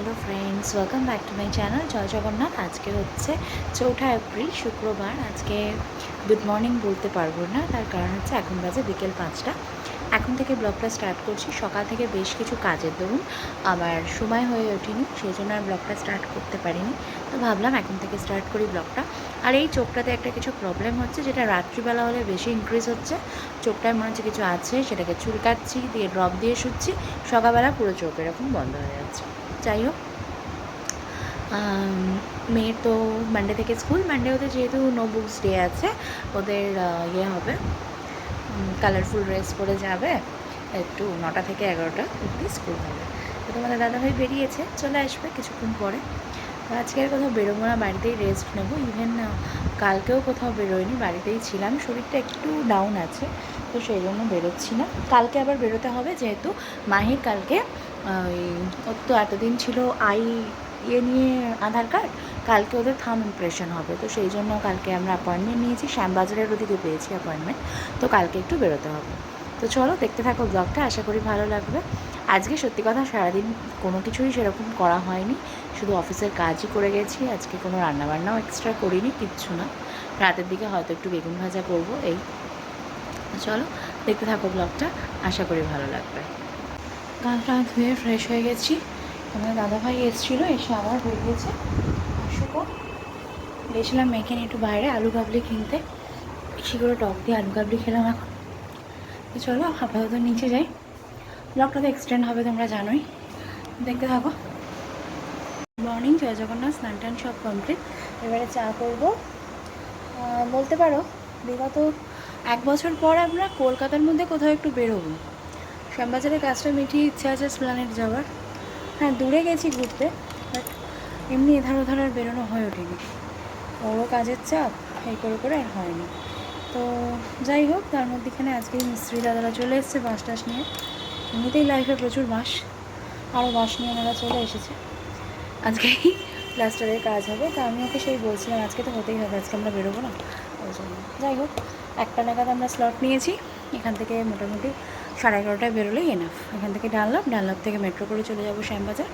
Hello friends welcome back to my channel জয় জগন্নাথ আজকে হচ্ছে চৌঠা এপ্রিল, শুক্রবার। আজকে গুড মর্নিং বলতে পারব না। তার কারণ হচ্ছে এখন বাজে বিকেল পাঁচটা। এখন থেকে ব্লগটা স্টার্ট করছি। সকাল থেকে বেশ কিছু কাজের দরুন। আমার সময় হয়ে ওঠেনি সেই জন্য আর ব্লগটা স্টার্ট করতে পারিনি। তো ভাবলাম এখন থেকে স্টার্ট করি ব্লগটা। আর এই চোখটাতে একটা কিছু প্রবলেম হচ্ছে, যেটা রাত্রিবেলা হলে বেশি ইনক্রিজ হচ্ছে। চোখটায় মনে হচ্ছে কিছু আছে, সেটাকে চুলকাচ্ছি, দিয়ে ড্রপ দিয়ে শুচ্ছি। সকালবেলা পুরো চোখ এরকম বন্ধ হয়ে যাচ্ছে। যাই হোক মেয়ের তো মানডে থেকে স্কুল মানডে ওদের যেহেতু নো বুকস ডে আছে, ওদের ইয়ে হবে। কালারফুল ড্রেস পরে যাবে, একটু নটা থেকে এগারোটা অব্দি স্কুল হবে। তো তোমাদের দাদাভাই বেরিয়েছে, চলে আসবে কিছুক্ষণ পরে। তো আজকে আর কোথাও বেরোবো না, বাড়িতেই রেস্ট নেব। ইভেন কালকেও কোথাও বেরোয়নি, বাড়িতেই ছিলাম। শরীরটা একটু ডাউন আছে, তো সেই জন্য বেরোচ্ছি না। কালকে আবার বেরোতে হবে, যেহেতু মাহির কালকে ওই, ওর তো এতদিন ছিল আই ইয়ে নিয়ে আধার কার্ড কালকে ওদের থাম ইমপ্রেশন হবে। তো সেই জন্য কালকে আমরা অ্যাপয়েন্টমেন্ট নিয়েছি। শ্যামবাজারের ওদিকে পেয়েছি অ্যাপয়েন্টমেন্ট তো কালকে একটু বেরোতে হবে। তো চলো দেখতে থাকো ব্লগটা আশা করি ভালো লাগবে। আজকে সত্যি কথা সারাদিন কোনো কিছুই সেরকম করা হয়নি। শুধু অফিসের কাজই করে গেছি। আজকে কোনো রান্নাবান্নাও এক্সট্রা করিনি, কিচ্ছু না। রাতের দিকে হয়তো একটু বেগুন ভাজা করব, এই। চলো দেখতে থাকো ব্লগটা আশা করি ভালো লাগবে। গা টা ধুয়ে ফ্রেশ হয়ে গেছি। আমার দাদাভাই এসেছিল, এসে আবার হয়ে অশোকও গেছিলাম মেখে নিয়ে একটু বাইরে, আলু কাবলি কিনতে। বেশি করে টক দিয়ে আলু কাবলি খেলাম এখন। তো চলো, আপাতত নিচে যাই। ব্লগটা তো এক্সটেন্ড হবে তোমরা জানোই। দেখতে থাকো। মর্নিং জয় জগন্নাথ, স্নান টান সব কমপ্লিট এবারে চা করব। বলতে পারো, বিগত এক বছর পর আমরা কলকাতার মধ্যে কোথাও একটু বেরোবো। শ্যামবাজারের কাজটা মিটিয়ে ইচ্ছা আছে স্প্লানেট যাওয়ার। হ্যাঁ দূরে গেছি ঘুরতে বাট এমনি এধার ওধার আর বেরোনো হয়ে ওঠেনি। ওরও কাজের চাপ, এই করে করে আর হয়নি। তো যাই হোক, তার মধ্যেখানে আজকে মিস্ত্রি দাদারা চলে এসছে বাঁশ টাস নিয়ে। এমনিতেই লাইফে প্রচুর বাঁশ আরও বাঁশ নিয়ে ওনারা চলে এসেছে। আজকেই প্লাস্টারের কাজ হবে। তা আমি ওকে সেই বলছিলাম, আজকে তো হতেই হবে, আজকে আমরা বেরোবো না। ওই জন্য। যাই হোক, একটা নাগাদ আমরা স্লট নিয়েছি। এখান থেকে মোটামুটি সাড়ে এগারোটায় বেরোলেই এনাফ এখান থেকে ডানলাম ডানলাম থেকে মেট্রো করে চলে যাব শ্যামবাজার।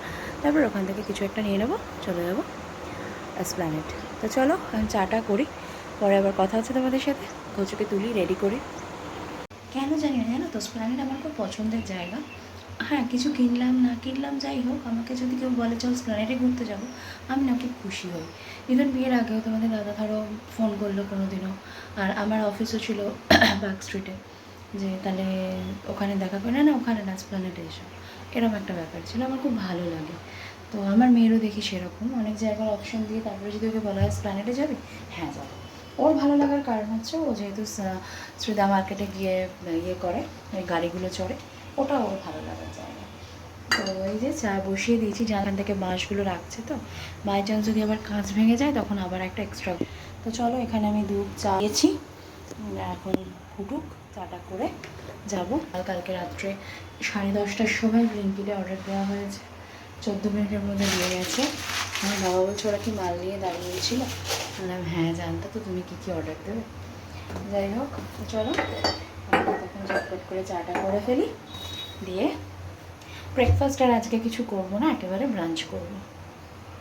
তারপর ওখান থেকে কিছু একটা নিয়ে নেব, চলে যাব প্ল্যানেট তো চলো আমি চাটা করি, পরে আবার কথা হচ্ছে তোমাদের সাথে। কচুকে তুলি রেডি করি। কেন জানি না, জানো তো? স্প্ল্যানেট আমার খুব পছন্দের জায়গা। হ্যাঁ কিছু কিনলাম, না কিনলাম, যাই হোক, আমাকে যদি কেউ বলে, চল স্প্ল্যানেটে ঘুরতে যাব, আমি না খুব খুশি হই। ইভেন বিয়ের আগেও তোমাদের দাদা ধরো ফোন করল কোনো দিনও আর আমার অফিসও ছিল বার্ক স্ট্রিটে যে তাহলে ওখানে দেখা করে, না না, ওখানে না স্প্ল্যানেটে এসো। এরকম একটা ব্যাপার ছিল, আমার খুব ভালো লাগে। তো আমার মেয়েরও দেখি সেরকম। অনেক জায়গার অপশন দিয়ে তারপরে যদি ওকে বলা হয় স্প্ল্যানেটে যাবে? হ্যাঁ যাব। ওর ভালো লাগার কারণ হচ্ছে ও যেহেতু শ্রীদা মার্কেটে গিয়ে ইয়ে করে, ওই গাড়িগুলো চড়ে ওটা ওর ভালো লাগার জায়গা। তো এই যে চা বসিয়ে দিয়েছি যেখান থেকে বাঁশগুলো রাখছে তো বাই চান্স যদি আবার কাঁচ ভেঙে যায়, তখন আবার একটা এক্সট্রা তো চলো এখানে আমি দুধ চা দিয়েছি। এখন ফুটুক, চাটা করে যাব। আর কালকে রাত্রে সাড়ে দশটার সময় ব্লিঙ্কিটে অর্ডার দেওয়া হয়েছে। চোদ্দ মিনিটের মধ্যে দিয়ে গেছে। আমার বাবা বলছে, ওরা কি মাল নিয়ে দাঁড়িয়েছিল বললাম হ্যাঁ জানতো তো, তুমি কী কী অর্ডার দেবে? যাই হোক চলো। তখন ঝটপট করে চাটা করে ফেলি। দিয়ে ব্রেকফাস্ট আর আজকে কিছু করব না, একেবারে ব্রাঞ্চ করব।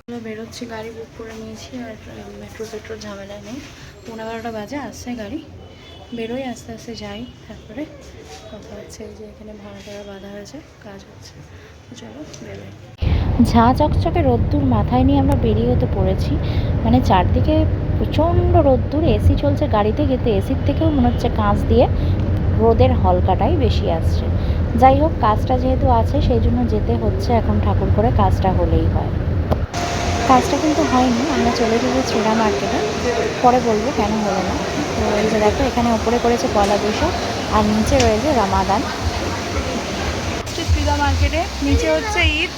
আমরা বেরোচ্ছি, গাড়ি বুক করে নিয়েছি আর মেট্রো ফেট্রোর ঝামেলা নেই। পনেরো বারোটা বাজে, আসছে গাড়ি। বেরোই আস্তে আস্তে যাই তারপরে কথা হচ্ছে যে এখানে ভাড়া টাড়া বাঁধা হয়েছে, কাজ হচ্ছে। চলো বেরোই। ঝাঁ চকচকে রোদ্দুর মাথায় নিয়ে আমরা বেরিয়ে হতে পড়েছি। মানে চারদিকে প্রচণ্ড রোদ্দুর, এসি চলছে গাড়িতে, কিন্তু এসির থেকেও মনে হচ্ছে কাঁচ দিয়ে রোদের হলকাটাই বেশি আসছে। যাই হোক, কাজটা যেহেতু আছে, সেই জন্য যেতে হচ্ছে। এখন ঠাকুর করে কাজটা হলেই হয়। কাজটা কিন্তু হয়নি আমরা চলে যাব শ্রীরা মার্কেটে পরে বলব কেন হলো না। তো এই যে দেখো এখানে ওপরে করেছে পয়লা বৈশাখ আর নিচে রয়েছে রামাদান। শ্রীদা মার্কেটে নিচে হচ্ছে ঈদ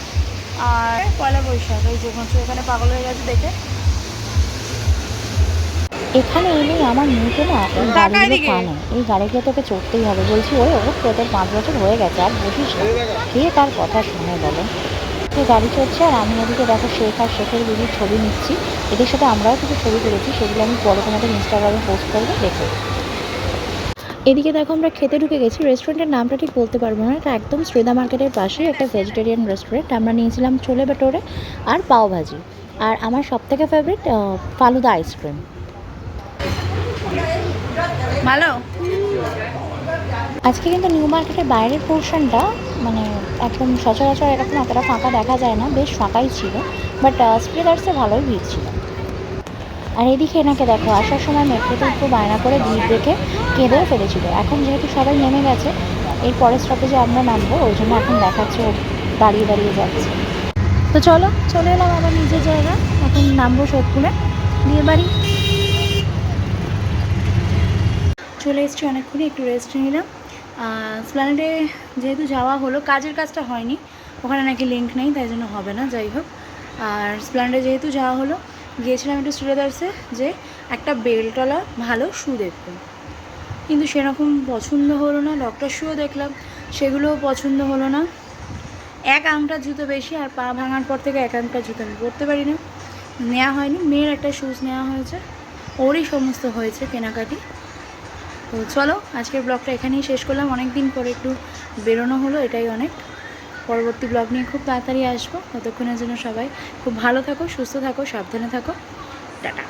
আর পয়লা বৈশাখ। এই যে এখানে পাগল হয়ে গেছে দেখে। এখানে এলেই আমার মেয়েকে না এই গাড়িগুলো টানে। এই গাড়িগুলো তোকে চড়তেই হবে। বলছি ওই ও তোদের পাঁচ বছর হয়ে গেছে আর বসিস কে তার কথা শুনে বলো? সে গাড়ি চলছে আর আমি ওদিকে দেখো শেখ আর শেখের দিদির ছবি নিচ্ছি। এদের সাথে আমরাও কিছু ছবি তুলেছি, সেগুলো আমি পরে তোমাদের ইনস্টাগ্রামে পোস্ট করব, দেখো। এদিকে দেখো আমরা খেতে ঢুকে গেছি। রেস্টুরেন্টের নামটা ঠিক বলতে পারব না, এটা একদম শ্রেদা মার্কেটের পাশে একটা ভেজিটেরিয়ান রেস্টুরেন্ট আমরা নিয়েছিলাম ছোলে ভটোরে আর পাও ভাজি। আর আমার সবথেকে ফেভারিট ফালুদা আইসক্রিম ভালো? আজকে কিন্তু নিউ মার্কেটের বাইরের পোর্শনটা মানে একদম সচরাচর এরকম এতটা ফাঁকা দেখা যায় না, বেশ ফাঁকাই ছিল বাট স্প্রেদার্সে ভালোই ভিড় ছিল। আর এদিকে এনাকে দেখো, আসার সময় মেট্রোতে একটু বায়না করে ভিড় দেখে কেঁদেও ফেলেছিল। এখন যেহেতু সবাই নেমে গেছে, এর পরের স্টপেজে আমরা নামবো, ওই জন্য এখন দেখাচ্ছে ও দাঁড়িয়ে দাঁড়িয়ে যাচ্ছে। তো চলো, চলে এলাম আবার নিজের জায়গা, এখন নামবো সোদপুরে। বিয়ে বাড়ি। চলে এসেছি অনেকক্ষণই একটু রেস্ট নিলাম। স্প্ল্যানেডে যেহেতু যাওয়া হলো, কাজের কাজটা হয়নি, ওখানে নাকি লিঙ্ক নেই, তাই জন্য হবে না, যাই হোক। আর স্প্ল্যানেডে যেহেতু যাওয়া হলো, গিয়েছিলাম একটু স্টুডিওদার্সে যে একটা বেলটলা ভালো শু দেখব কিন্তু সেরকম পছন্দ হলো না ডক্টর শুও দেখলাম, সেগুলোও পছন্দ হলো না। এক আংটার জুতো বেশি আর পা ভাঙার পর থেকে এক আংটার জুতো আমি পরতে পারি না নেওয়া হয়নি, মেয়ের একটা শুজ নেওয়া হয়েছে, ওরই সমস্ত হয়েছে কেনাকাটি। তো চলো, আজকের ব্লগটা এখানেই শেষ করলাম। অনেক দিন পরে একটু বেরোনো হলো, এটাই অনেক। পরবর্তী ব্লগ নিয়ে খুব তাড়াতাড়ি আসব। ততক্ষণের জন্য সবাই খুব ভালো থাকো, সুস্থ থাকো, সাবধানে থাকো। টাটা।